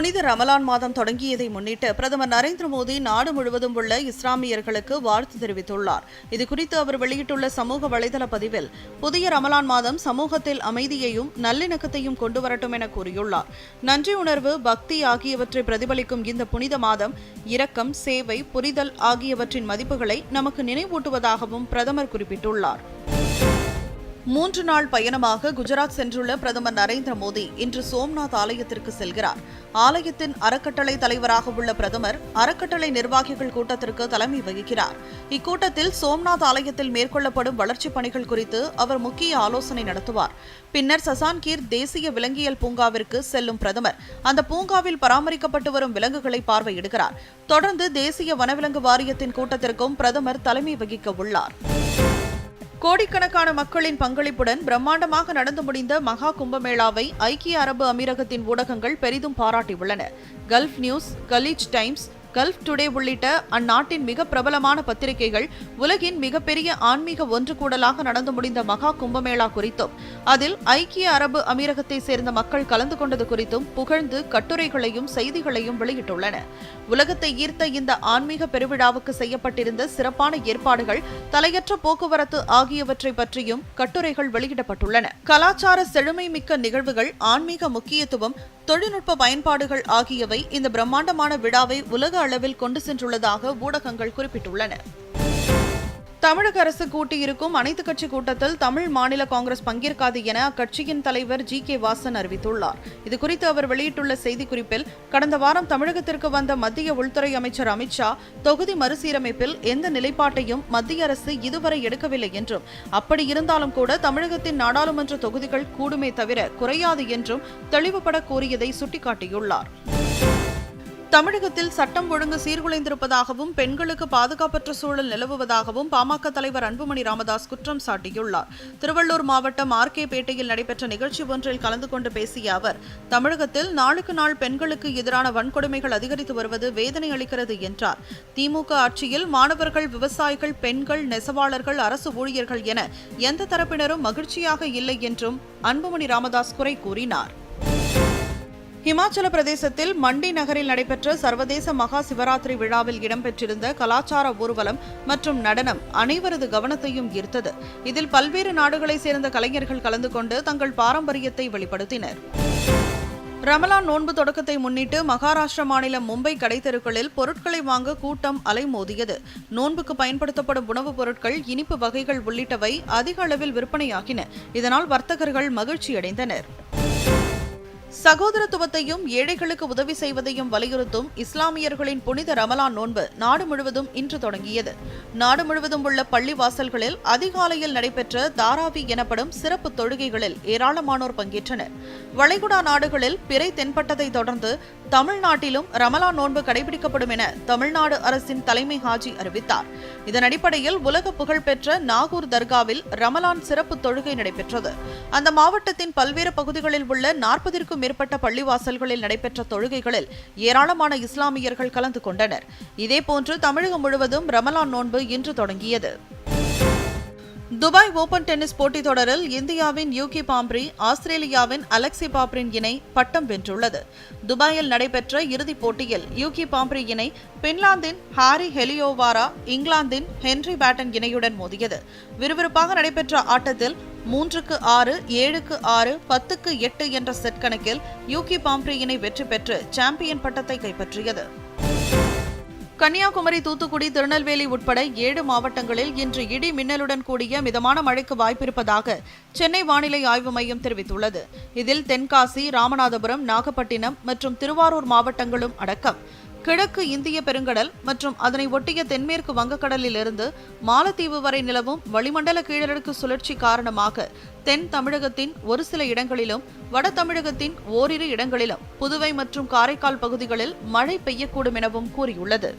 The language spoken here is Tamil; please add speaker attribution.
Speaker 1: புனித ரமலான் மாதம் தொடங்கியதை முன்னிட்டு பிரதமர் நரேந்திர மோடி நாடு முழுவதும் உள்ள இஸ்லாமியர்களுக்கு வாழ்த்து தெரிவித்துள்ளார் இதுகுறித்து அவர் வெளியிட்டுள்ள சமூக வலைதள பதிவில் புதிய ரமலான் மாதம் சமூகத்தில் அமைதியையும் நல்லிணக்கத்தையும் கொண்டு வரட்டும் என கூறியுள்ளார் நன்றி உணர்வு பக்தி ஆகியவற்றை பிரதிபலிக்கும் இந்த புனித மாதம் இரக்கம் சேவை புரிதல் ஆகியவற்றின் மதிப்புகளை நமக்கு நினைவூட்டுவதாகவும் பிரதமர் குறிப்பிட்டுள்ளார் மூன்று நாள் பயணமாக குஜராத் சென்றுள்ள பிரதமர் நரேந்திர மோடி இன்று சோம்நாத் ஆலயத்திற்கு செல்கிறார் ஆலயத்தின் அறக்கட்டளை தலைவராக உள்ள பிரதமர் அறக்கட்டளை நிர்வாகிகள் கூட்டத்திற்கு தலைமை வகிக்கிறார் இக்கூட்டத்தில் சோம்நாத் ஆலயத்தில் மேற்கொள்ளப்படும் வளர்ச்சிப் பணிகள் குறித்து அவர் முக்கிய ஆலோசனை நடத்துவார் பின்னர் சசான்கீர் தேசிய விலங்கியல் பூங்காவிற்கு செல்லும் பிரதமர் அந்த பூங்காவில் பராமரிக்கப்பட்டு வரும் விலங்குகளை பார்வையிடுகிறார் தொடர்ந்து தேசிய வனவிலங்கு வாரியத்தின் கூட்டத்திற்கும் பிரதமர் தலைமை வகிக்க உள்ளார் கோடிக்கணக்கான மக்களின் பங்களிப்புடன் பிரம்மாண்டமாக நடந்து முடிந்த மகா கும்பமேளாவை ஐக்கிய அரபு அமீரகத்தின் ஊடகங்கள் பெரிதும் பாராட்டியுள்ளன Gulf News Khaleej Times Gulf Today உள்ளிட்ட அந்நாட்டின் மிக பிரபலமான பத்திரிகைகள் உலகின் மிகப்பெரிய ஆன்மீக ஒன்று கூடலாக நடந்து முடிந்த மகா கும்பமேளா குறித்தும் அதில் ஐக்கிய அரபு அமீரகத்தை சேர்ந்த மக்கள் கலந்து கொண்டது குறித்தும் புகழ்ந்து கட்டுரைகளையும் செய்திகளையும் வெளியிட்டுள்ளன உலகத்தை ஈர்த்த இந்த ஆன்மீக பெருவிழாவுக்கு செய்யப்பட்டிருந்த சிறப்பான ஏற்பாடுகள் தலையற்ற போக்குவரத்து ஆகியவற்றை பற்றியும் கட்டுரைகள் வெளியிடப்பட்டுள்ளன கலாச்சார செழுமை மிக்க நிகழ்வுகள் ஆன்மீக முக்கியத்துவம் தொழில்நுட்ப பயன்பாடுகள் ஆகியவை இந்த பிரம்மாண்டமான விழாவை உலக அளவில் கொண்டு சென்றுள்ளதாக ஊடகங்கள் குறிப்பிட்டுள்ளன தமிழக அரசு கூட்டியிருக்கும் அனைத்து கட்சி கூட்டத்தில் தமிழ் மாநில காங்கிரஸ் பங்கேற்காது என அக்கட்சியின் தலைவர் ஜி கே வாசன் அறிவித்துள்ளார் இதுகுறித்து அவர் வெளியிட்டுள்ள செய்திக்குறிப்பில் கடந்த வாரம் தமிழகத்திற்கு வந்த மத்திய உள்துறை அமைச்சர் அமித்ஷா தொகுதி மறுசீரமைப்பில் எந்த நிலைப்பாட்டையும் மத்திய அரசு இதுவரை எடுக்கவில்லை என்றும் அப்படி இருந்தாலும் கூட தமிழகத்தின் நாடாளுமன்ற தொகுதிகள் கூடுமே தவிர குறையாது என்றும் தெளிவுபட கூறியதை சுட்டிக்காட்டியுள்ளாா் தமிழகத்தில் சட்டம் ஒழுங்கு சீர்குலைந்திருப்பதாகவும் பெண்களுக்கு பாதுகாப்பற்ற சூழல் நிலவுவதாகவும் பாமக தலைவர் அன்புமணி ராமதாஸ் குற்றம் சாட்டியுள்ளார் திருவள்ளூர் மாவட்டம் கே பேட்டையில் நடைபெற்ற நிகழ்ச்சி ஒன்றில் கலந்து கொண்டு பேசிய அவர் தமிழகத்தில் நாளுக்கு நாள் பெண்களுக்கு எதிரான வன்கொடுமைகள் அதிகரித்து வருவது வேதனை அளிக்கிறது என்றார் திமுக ஆட்சியில் மாணவர்கள் விவசாயிகள் பெண்கள் நெசவாளர்கள் அரசு ஊழியர்கள் என எந்த தரப்பினரும் மகிழ்ச்சியாக இல்லை என்றும் அன்புமணி ராமதாஸ் குறை கூறினார் ஹிமாச்சல பிரதேசத்தில் மண்டி நகரில் நடைபெற்ற சர்வதேச மகா சிவராத்திரி விழாவில் இடம்பெற்றிருந்த கலாச்சார ஊர்வலம் மற்றும் நடனம் அனைவரது கவனத்தையும் ஈர்த்தது இதில் பல்வேறு நாடுகளைச் சேர்ந்த கலைஞர்கள் கலந்து கொண்டு தங்கள் பாரம்பரியத்தை வெளிப்படுத்தினர் ரமலான் நோன்பு தொடக்கத்தை முன்னிட்டு மகாராஷ்டிர மாநிலம் மும்பை கடைத்தெருக்களில் பொருட்களை வாங்க கூட்டம் அலைமோதியது நோன்புக்கு பயன்படுத்தப்படும் உணவுப் பொருட்கள் இனிப்பு வகைகள் உள்ளிட்டவை அதிக அளவில் விற்பனையாகின இதனால் வர்த்தகர்கள் மகிழ்ச்சியடைந்தனர் சகோதரத்துவத்தையும் ஏழைகளுக்கு உதவி செய்வதையும் வலியுறுத்தும் இஸ்லாமியர்களின் புனித ரமலான் நோன்பு நாடு முழுவதும் இன்று தொடங்கியது நாடு முழுவதும் உள்ள பள்ளி வாசல்களில் அதிகாலையில் நடைபெற்ற தாராவி எனப்படும் சிறப்பு தொழுகைகளில் ஏராளமானோர் பங்கேற்றனர் வளைகுடா நாடுகளில் பிறை தென்பட்டதை தொடர்ந்து தமிழ்நாட்டிலும் ரமலான் நோன்பு கடைபிடிக்கப்படும் என தமிழ்நாடு அரசின் தலைமை ஹாஜி அறிவித்தார் இதன் அடிப்படையில் உலக புகழ்பெற்ற நாகூர் தர்காவில் ரமலான் சிறப்பு தொழுகை நடைபெற்றது அந்த மாவட்டத்தின் பல்வேறு பகுதிகளில் உள்ள நாற்பதற்கும் மேற்பட்ட பள்ளிவாசல்களில் நடைபெற்ற தொழுகைகளில் ஏராளமான இஸ்லாமியர்கள் கலந்து கொண்டனர் இதேபோன்று தமிழகம் முழுவதும் ரமலான் நோன்பு இன்று தொடங்கியது துபாய் ஓபன் டென்னிஸ் போட்டித் தொடரில் இந்தியாவின் யூகி பாம்ப்ரி ஆஸ்திரேலியாவின் அலெக்சி பாப்ரின் இணை பட்டம் வென்றுள்ளது துபாயில் நடைபெற்ற இறுதிப் போட்டியில் யூகி பாம்ப்ரி இணை பின்லாந்தின் ஹாரி ஹெலியோவாரா இங்கிலாந்தின் ஹென்ரி பேட்டன் இணையுடன் மோதியது விறுவிறுப்பாக நடைபெற்ற ஆட்டத்தில் மூன்றுக்கு ஆறு ஏழுக்கு ஆறு பத்துக்கு எட்டு என்ற செட் கணக்கில் யூகி பாம்ப்ரி இணை வெற்றி பெற்று சாம்பியன் பட்டத்தை கைப்பற்றியது கன்னியாகுமரி தூத்துக்குடி திருநெல்வேலி உட்பட ஏழு மாவட்டங்களில் இன்று இடி மின்னலுடன் கூடிய மிதமான மழைக்கு வாய்ப்பிருப்பதாக சென்னை வானிலை ஆய்வு மையம் தெரிவித்துள்ளது இதில் தென்காசி ராமநாதபுரம் நாகப்பட்டினம் மற்றும் திருவாரூர் மாவட்டங்களும் அடக்கம் கிழக்கு இந்திய பெருங்கடல் மற்றும் அதனை ஒட்டிய தென்மேற்கு வங்கக்கடலிலிருந்து மாலத்தீவு வரை நிலவும் வளிமண்டல கீழடுக்கு சுழற்சி காரணமாக தென் தமிழகத்தின் ஒரு சில இடங்களிலும் வட தமிழகத்தின் ஓரிரு இடங்களிலும் புதுவை மற்றும் காரைக்கால் பகுதிகளில் மழை பெய்யக்கூடும் எனவும் கூறியுள்ளது